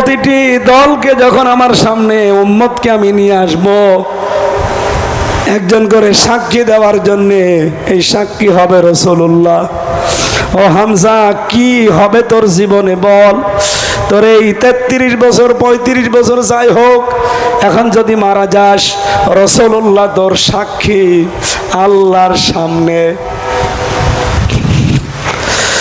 প্রতিটি দলকে যখন আমার সামনে উম্মতকে আমি নিয়ে আসব, একজন করে সাক্ষী দেওয়ার জন্যে এই সাক্ষী হবে রসুল্লাহ ও হামজা, কি হবে তোর জীবনে বল? তোর এই তেত্রিশ বছর, পঁয়ত্রিশ বছর যাই হোক, এখন যদি মারা যাস রসুল্লাহ তোর সাক্ষী আল্লাহর সামনে।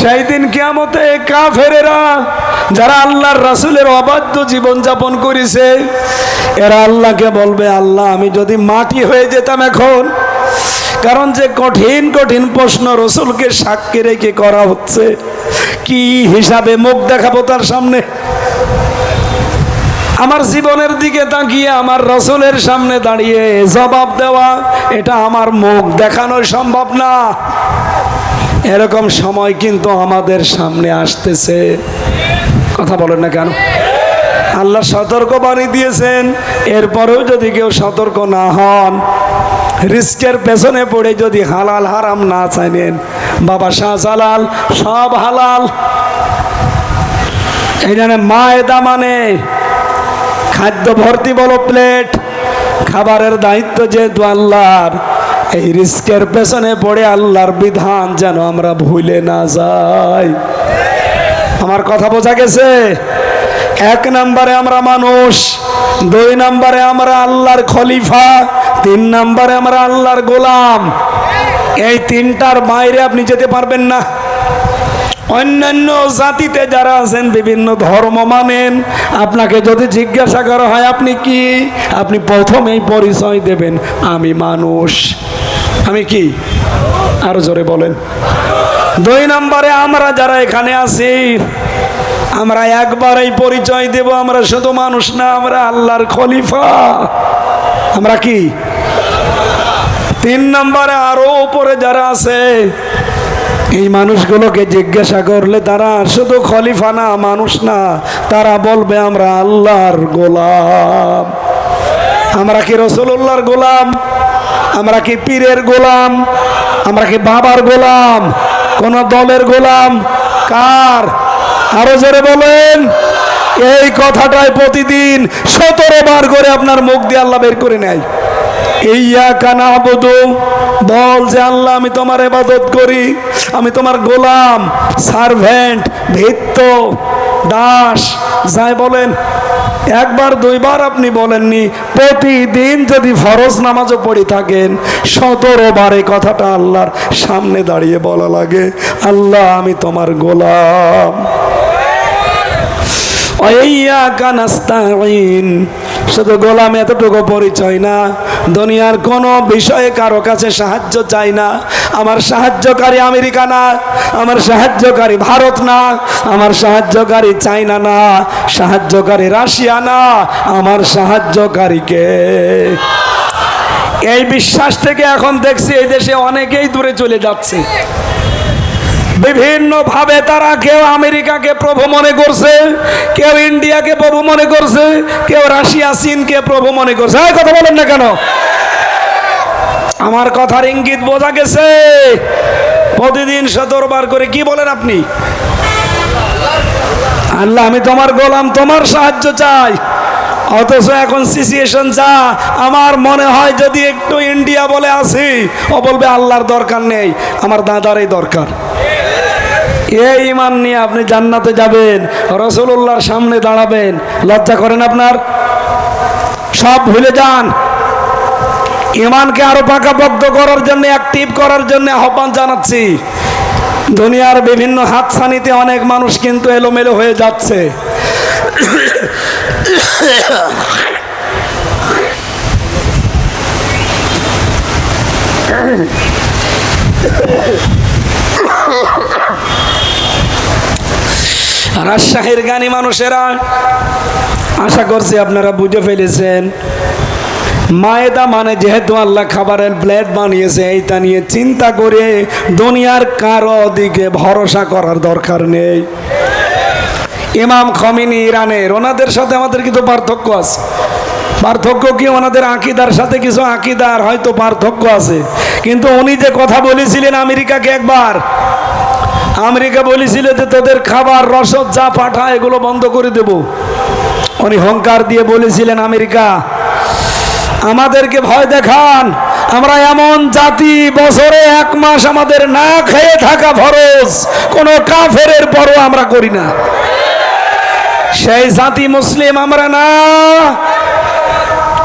সেই দিন কিয়ামতে কাফেরেরা যারা আল্লাহর রাসুলের অবাধ্য জীবন যাপন করেছে, এরা আল্লাহকে বলবে, আল্লাহ, আমি যদি মাটি হয়ে যেতাম এখন, কারণ যে কঠিন কঠিন প্রশ্ন রসুলকে সাক্ষী রেখে করা হচ্ছে, কি হিসাবে মুখ দেখাবো তার সামনে? আমার জীবনের দিকে তাকিয়ে, আমার রসুলের সামনে দাঁড়িয়ে জবাব দেওয়া, এটা আমার মুখ দেখানো সম্ভব না। এরকম সময় কিন্তু আমাদের সামনে আসতেছে। কথা বলেন না কেন? আল্লাহ সতর্ক বাণী দিয়েছেন, এরপরেও যদি কেউ সতর্ক না হন, রিস্কের পেছনে পড়ে যদি হালাল হারাম না চাইনেন বাবা শাহজালাল সব হালাল। এই জন্য মায়েদা মানে খাদ্য ভর্তি বলো প্লেট, খাবারের দায়িত্ব যেহেতু আল্লাহর এই রিস্কের পেছনে পড়ে আল্লাহর বিধান যেন আমরা ভুলে না যাই। আমার কথা বোঝা গেছে? এক নম্বরে আমরা মানুষ, দুই নম্বরে আমরা আল্লাহর খলিফা, তিন নম্বরে আমরা আল্লাহর গোলাম। এই তিনটার বাইরে আপনি যেতে পারবেন না। অন্যান্য জাতিতে যারা আছেন, বিভিন্ন ধর্ম মানেন, আপনাকে যদি জিজ্ঞাসা করা হয়, আপনি কি? আপনি প্রথমেই পরিচয় দেবেন, আমি মানুষ। আমি কি? আরও জোরে বলেন। দুই নম্বরে আমরা যারা এখানে আছি, আমরা একবারেই পরিচয় দেব, আমরা শুধু মানুষ না, আমরা আল্লাহর খলিফা। আমরা কি? তিন নম্বরে আরও উপরে যারা আছে, এই মানুষগুলোকে জিজ্ঞাসা করলে তারা শুধু খলিফা না, মানুষ না, তারা বলবে, আমরা আল্লাহর গোলাম। আমরা কি রসুল্লাহর গোলাম? আমরা কি পীরের গোলাম? আমরা কি বাবার গোলাম? কোন দলের গোলাম? কার? আরও জোরে বলেন। এই কথাটাই প্রতিদিন সতেরো বার করে আপনার মুখ দিয়ে আল্লাহ বের করে নেয়। ইয়া কানা বধু বল যে আল্লাহ, আমি তোমার এবাদত করি, আমি তোমার গোলাম, সার্ভেন্ট ভিত্ত দাস, যাই বলেন, একবার, দুইবার আপনি বলেননি, প্রতিদিন যদি ফরজ নামাজও পড়ে থাকেন, সতেরো বারে কথাটা আল্লাহর সামনে দাঁড়িয়ে বলা লাগে, আল্লাহ আমি তোমার গোলাম। শুধু গোলাম এতটুকু পরিচয় না, দুনিয়ার কোনো বিষয়ে কারও কাছে সাহায্য চাই না। আমার সাহায্যকারী আমেরিকা না, আমার সাহায্যকারী ভারত না, আমার সাহায্যকারী চাইনা না, সাহায্যকারী রাশিয়া না, আমার সাহায্যকারীকে এই বিশ্বাস থেকে এখন দেখছি এই দেশে অনেকেই দূরে চলে যাচ্ছে। বিভিন্ন ভাবে তারা কেউ আমেরিকাকে প্রভু মনে করছে, কেউ ইন্ডিয়াকে প্রভু মনে করছে, কেউ রাশিয়া, চীনকে প্রভু মনে করছে। এই কথা বলেন না কেন? আমার কথার ইঙ্গিত বোঝা গেছে। প্রতিদিন সতরবার করে কি বলেন আপনি? আল্লাহ, আমি তোমার গোলাম, তোমার সাহায্য চাই। অথচ এখন সিচুয়েশন যা, আমার মনে হয় যদি একটু ইন্ডিয়া বলে আসি, ও বলবে, আল্লাহর দরকার নেই, আমার দাদারই দরকার। এই ইমান নিয়ে আপনি জান্নাতে যাবেন রসুল্লাহর সামনে দাঁড়াবেন। লজ্জা করেন আপনার? সব ভুলে যান। ইমানকে আরও পাকাপোক্ত করার জন্য, অ্যাক্টিভ করার জন্য আহ্বান জানাচ্ছি। দুনিয়ার বিভিন্ন হাতছানিতে অনেক মানুষ কিন্তু এলোমেলো হয়ে যাচ্ছে। রাজশাহীর জ্ঞানী মানুষেরা, আশা করছি আপনারা বুঝে ফেলেছেন। মায়েদা মানে যেহেতু আল্লাহ খাবারের প্লেট বানিয়েছে, এইটা নিয়ে চিন্তা করে দুনিয়ার কারও দিকে ভরসা করার দরকার নেই। ইমাম খমিনি ইরানের, ওনাদের সাথে আমাদের কিন্তু পার্থক্য আছে। পার্থক্য কি? ওনাদের আকিদার সাথে কিছু আকিদার হয়তো পার্থক্য আছে। কিন্তু উনি যে কথা বলেছিলেন আমেরিকাকে একবার আমেরিকা বলেছিল যে তোদের খাবার, রসদ যা পাঠা এগুলো বন্ধ করে দেব। উনি হংকার দিয়ে বলেছিলেন, আমেরিকা, আমাদেরকে ভয় দেখান। আমরা এমন জাতি, বছরে এক মাস আমাদের না খেয়ে থাকা ফরজ। কোনো কাফেরের পরও আমরা করি না। সেই জাতি মুসলিম আমরা না।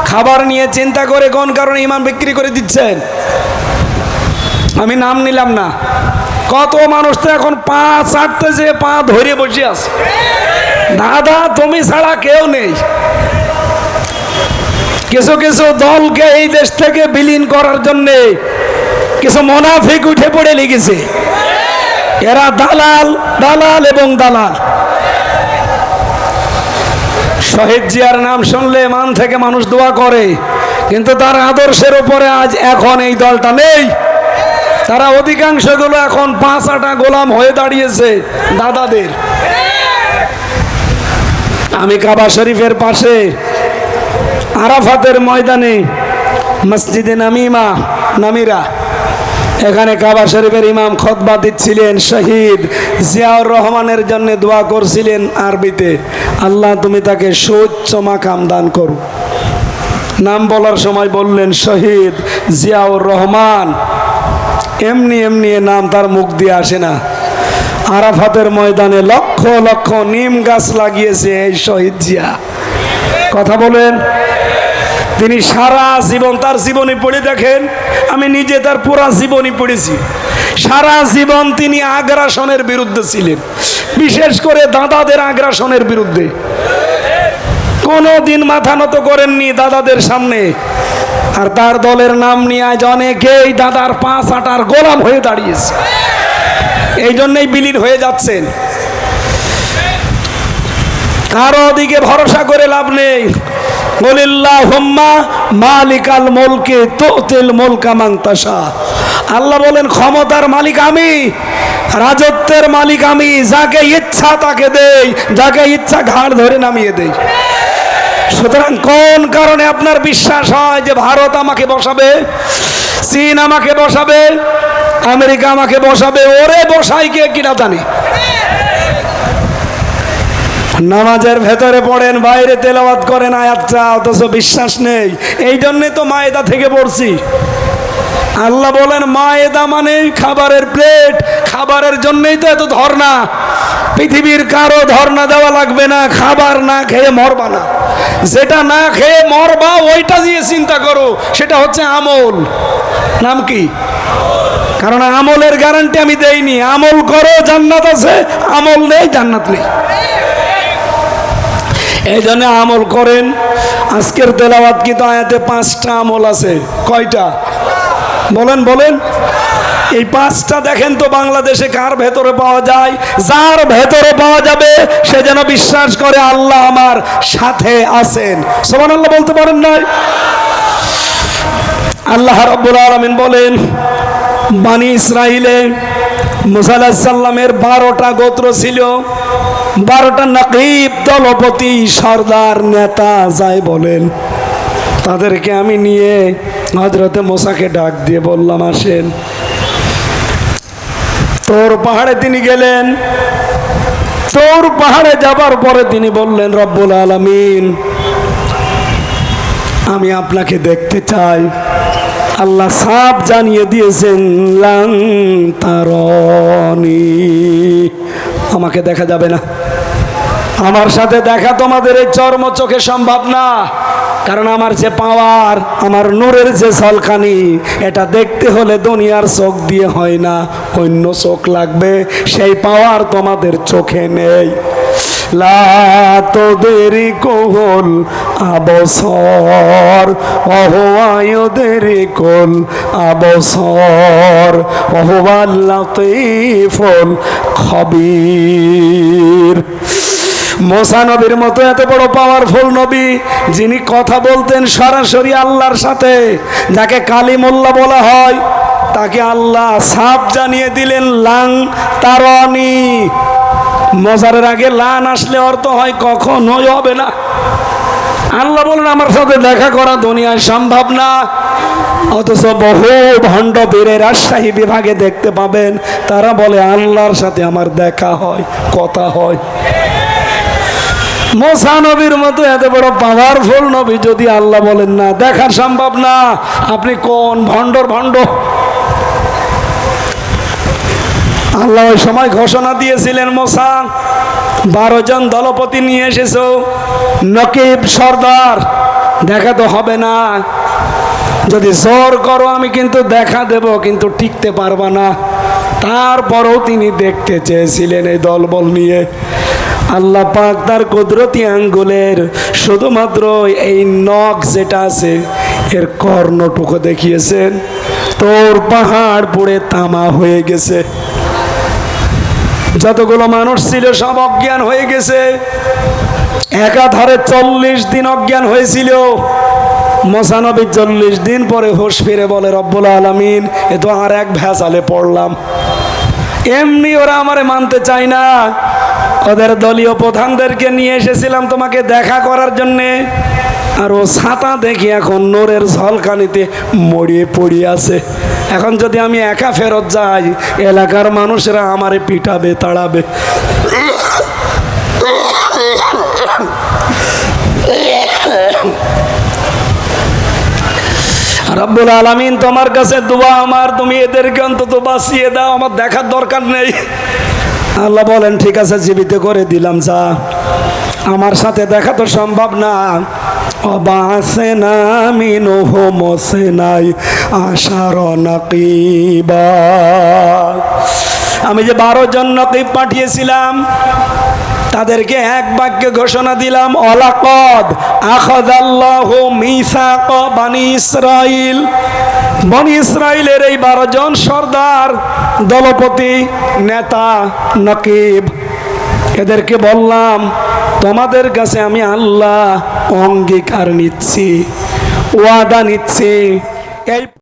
খাবার নিয়ে চিন্তা করে কোন কারণে ইমান বিক্রি করে দিচ্ছেন। আমি নাম নিলাম না। কত মানুষ তো এখন পা চাটতে যে পা ধরে বসে আছে। দাদা, তুমি ছাড়া কেউ নেই। কিছু কিছু দলকে এই দেশ থেকে বিলীন করার জন্য কিছু মোনাফিক উঠে পড়ে লেগেছে। এরা দালাল দালাল এবং দালাল। শহীদ জিয়ার নাম শুনলে মান থেকে মানুষ দোয়া করে, কিন্তু তার আদর্শের উপরে আজ এখন এই দলটা নেই। তারা অধিকাংশগুলো এখন পাঁচ আটা গোলাম হয়ে দাঁড়িয়েছে দাদাদের। আমি কাবা শরীফের পাশে আরাফাতের ময়দানে মসজিদে নামিমা, নামিরা, এখানে কাবা শরীফের ইমাম খতবা দিচ্ছিলেন, শহীদ জিয়াউর রহমানের জন্য দোয়া করছিলেন আরবিতে। আল্লাহ তুমি তাকে সৌচ্চ মাকাম দান করো। নাম বলার সময় বললেন, শহীদ জিয়াউর রহমান এমনি এমনি এ নাম তার মুখ দিয়ে আসে না। আরাফাতের ময়দানে লক্ষ লক্ষ নিম গাছ লাগিয়েছে এই শহীদ জিয়া। কথা বলেন, তিনি সারা জীবন তার জীবনী পড়ে দেখেন, আমি নিজে তার পুরা জীবনী পড়েছি। সারা জীবন তিনি আগ্রাসনের বিরুদ্ধে ছিলেন, বিশেষ করে দাদাদের আগ্রাসনের বিরুদ্ধে। কোনো দিন মাথা নত করেননি দাদাদের সামনে। আর তার দলের নাম নিয়ে আজ অনেকেই দাদার পাঁচ আটার গোলাম হয়ে দাঁড়িয়েছে। এই জন্যই বিলীন হয়ে যাচ্ছেন। কারও দিকে ভরসা করে লাভ নেই। মালিকাল মুলকে তুতিল মুলকা তাশা আল্লাহ বলেন, ক্ষমতার মালিক আমি, রাজত্বের মালিক আমি, যাকে ইচ্ছা তাকে দেই, যাকে ইচ্ছা ঘাড় ধরে নামিয়ে দেই। সুতরাং কোন কারণে আপনার বিশ্বাস হয় যে ভারত আমাকে বসাবে? চীন আমাকে বসাবে? আমেরিকা আমাকে বসাবে? ওরে বসাই কে কিনা জানি। নামাজের ভেতরে পড়েন, বাইরে তেলাবাদ করেন আয়াতটা অথচ বিশ্বাস নেই। এই জন্যে তো মায়েদা থেকে পড়ছি। আল্লাহ বলেন, মায়েদা মানে খাবারের প্লেট। খাবারের জন্যই তো এত ধর্না পৃথিবীর কারও ধর্না দেওয়া লাগবে না, খাবার না খেয়ে মরবা না। যেটা না খেয়ে মরবা, ওইটা দিয়ে চিন্তা করো, সেটা হচ্ছে আমল। নাম কি? কারণ আমলের গ্যারান্টি আমি দেইনি। আমল করো, জান্নাত আছে, আমল নেই, জান্নাত নেই। এই জন্য আমল করেন। আজকের তেলাওয়াত কিন্তু আয়াতে পাঁচটা আমল আছে? কয়টা? বলেন বলেন। এই পাঁচটা দেখেন তো বাংলাদেশে কার ভেতরে পাওয়া যায়, যার ভেতরে পাওয়া যাবে, সে যেন বিশ্বাস করে আল্লাহ আমার সাথে আছেন। সোমান আল্লাহ বলতে পারেন নাই? আল্লাহ রব্বুল আলমিন বলেন, বানি ইসরাইলে মুসাল্লামের বারোটা গোত্র ছিল। বারোটা নাকিব দলপতি সর্দার নেতা যাই বলেন, তাদেরকে আমি নিয়ে হজরতে মোসাকে ডাক দিয়ে বললাম, আসেন। তোর পাহাড়ে তিনি গেলেন। তোর পাহাড়ে যাবার পরে তিনি বললেন, রব্বুল আলমিন, আমি আপনাকে দেখতে চাই। আল্লাহ সাপ জানিয়ে দিয়েছেন তারনি, আমাকে দেখা যাবে না। আমার সাথে দেখা তোমাদের এই চর্ম চোখে সম্ভব না। কারণ আমার যে পাওয়ার, আমার নূরের যে সলখানি এটা দেখতে হলে দুনিয়ার চোখ দিয়ে হয় না, অন্য চোখ লাগবে, সেই পাওয়ার তোমাদের চোখে নেই। লা তোদেরি কোহল আবসর অহওয়ায়ুদেরি কোল আবসর অহওয়াল্লাতিফুল খবীর। মোসা নবীর মতো এত বড় পাওয়ারফুল নবী, যিনি কথা বলতেন সরাসরি আল্লাহর সাথে, যাকে কালী কালিমুল্লাহ বলা হয়, তাকে আল্লাহ সাপ জানিয়ে দিলেন, লাং তারনি। মজারের আগে লান আসলে অর্থ হয় কখনোই হবে না। আল্লাহ বলেন, আমার সাথে দেখা করা দুনিয়ায় সম্ভব না। অথচ বহু ভণ্ড বীরের রাজশাহী বিভাগে দেখতে পাবেন, তারা বলে, আল্লাহর সাথে আমার দেখা হয়, কথা হয়। মোসা নবীর মতো এত বড় পাওয়ারফুল নবী যদি আল্লাহ বলেন না, দেখা সম্ভব না। আপনি কোন ভণ্ডর ভণ্ড? আল্লাহ ওই সময় ঘোষণা দিয়েছিলেন মোসা, বারো জন দলপতি নিয়ে এসেছ, নকিব, সর্দার, দেখা তো হবে না। যদি জোর করো, আমি কিন্তু দেখা দেব, কিন্তু টিকতে পারবা না। তারপরও তিনি দেখতে চেয়েছিলেন এই দলবল নিয়ে। আল্লাহ পাক তার কুদরতি আঙ্গুলের শুধুমাত্র এই নখ যেটা আছে, এর কর্ণটুকু দেখিয়েছেন তোর পাহাড় পুড়ে তামা হয়ে গেছে। যতগুলো মানুষ ছিল সব অজ্ঞান হয়ে গেছে। একাধারে চল্লিশ দিন অজ্ঞান হয়েছিল। মশানবী চল্লিশ দিন পরে হোশ ফিরে বলে, রব্বুল আলমিন, এ তো আর এক ভেসালে পড়লাম। এমনি ওরা আমারে মানতে চায় না। ওদের দলীয় প্রধানদেরকে নিয়ে এসেছিলাম তোমাকে দেখা করার জন্যে। আর ও ছাতা দেখি এখন নোরের ঝলকানিতে মরিয়ে পড়িয়ে আছে। এখন যদি আমি একা ফেরত যাই, এলাকার মানুষেরা আমারে পিটাবে, তাড়াবে। রব্বুল আলমিন, তোমার কাছে দোয়া আমার। তুমি এদেরকে অন্তত বাঁচিয়ে দাও, আমার দেখার দরকার নেই। আল্লাহ বলেন, ঠিক আছে, জীবিত করে দিলাম, যা। আমার সাথে দেখা তো সম্ভব না। অবাসে না মিনুহ মসে নাই, আশার নাকিবা। আমি যে বারো জন নকিব পাঠিয়েছিলাম, তাদেরকে এক বাক্যে ঘোষণা দিলাম, অলাকদ আখদাল্লাহ মিসাক বানি ইসরাইল বনি ইসরায়েলের এই বারো জন সর্দার, দলপতি, নেতা, নকিব। এদেরকে বললাম, তোমাদের কাছে আমি আল্লাহ অঙ্গীকার নিচ্ছি, ওয়াদা নিচ্ছি। এই